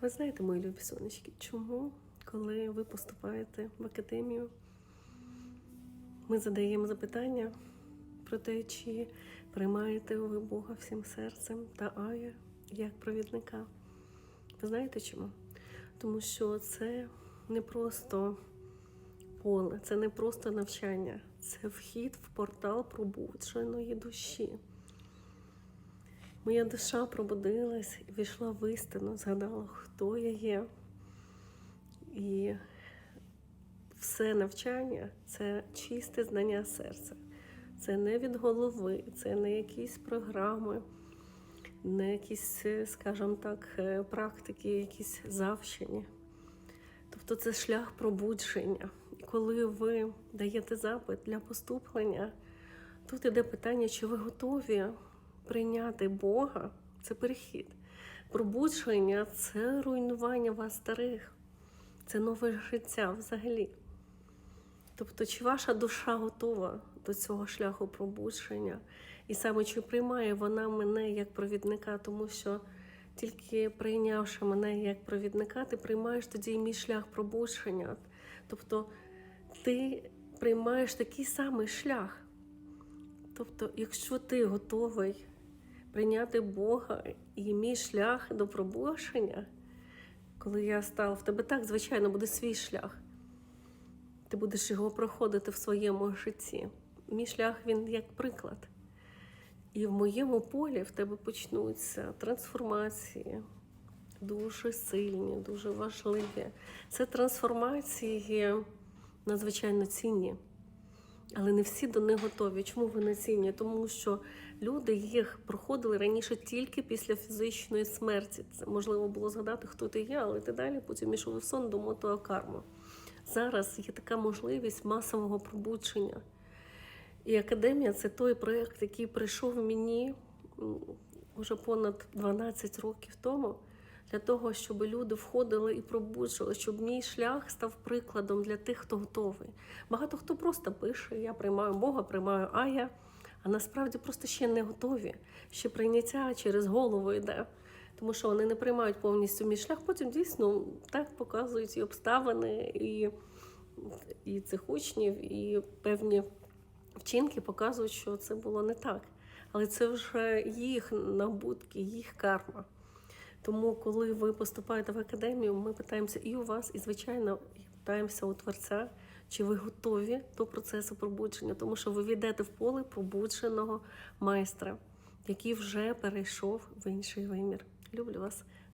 Ви знаєте, мої любі сонечки, чому, коли ви поступаєте в академію, ми задаємо запитання про те, чи приймаєте ви Бога всім серцем та Ая як провідника. Ви знаєте чому? Тому що це не просто поле, це не просто навчання, це вхід в портал пробудженої душі. Моя душа пробудилась і війшла в істину, згадала, хто я є. І все навчання це чисте знання серця. Це не від голови, це не якісь програми, не якісь, скажімо так, е, практики, якісь завчені. Тобто це шлях пробудження. І коли ви даєте запит для поступлення, тут іде питання, чи ви готові прийняти Бога це перехід. Пробудження це руйнування вас старих, це нове життя взагалі. Тобто, чи ваша душа готова до цього шляху пробудження? І саме чи приймає вона мене як провідника, тому що тільки прийнявши мене як провідника, ти приймаєш тоді і мій шлях пробудження. Тобто ти приймаєш такий самий шлях. Тобто, якщо ти готовий прийняти Бога і мій шлях до пробудження, коли я стала в тебе так, звичайно, буде свій шлях. Ти будеш його проходити в своєму житті. Мій шлях він як приклад. І в моєму полі в тебе почнуться трансформації дуже сильні, дуже важливі. Це трансформації надзвичайно цінні. Але не всі до них готові. Чому вони цінні? Тому що люди їх проходили раніше тільки після фізичної смерті. Це можливо було згадати, хто ти є, але ти далі потім ішов в сон до мотуа карма. Зараз є така можливість масового пробудження. І академія це той проєкт, який прийшов мені вже понад 12 років тому, для того, щоб люди входили і пробуджували, щоб мій шлях став прикладом для тих, хто готовий. Багато хто просто пише: я приймаю Бога, приймаю Ая, а насправді просто ще не готові. Ще прийняття через голову йде. Тому що вони не приймають повністю мій шлях, потім дійсно так показують і обставини, і, і цих учнів, і певні вчинки показують, що це було не так. Але це вже їх набутки, їх карма. Тому, коли ви поступаєте в академію, ми питаємося і у вас, і, звичайно, питаємося у Творця, чи ви готові до процесу пробудження, тому що ви війдете в поле пробудженого майстра, який вже перейшов в інший вимір. Люблю вас.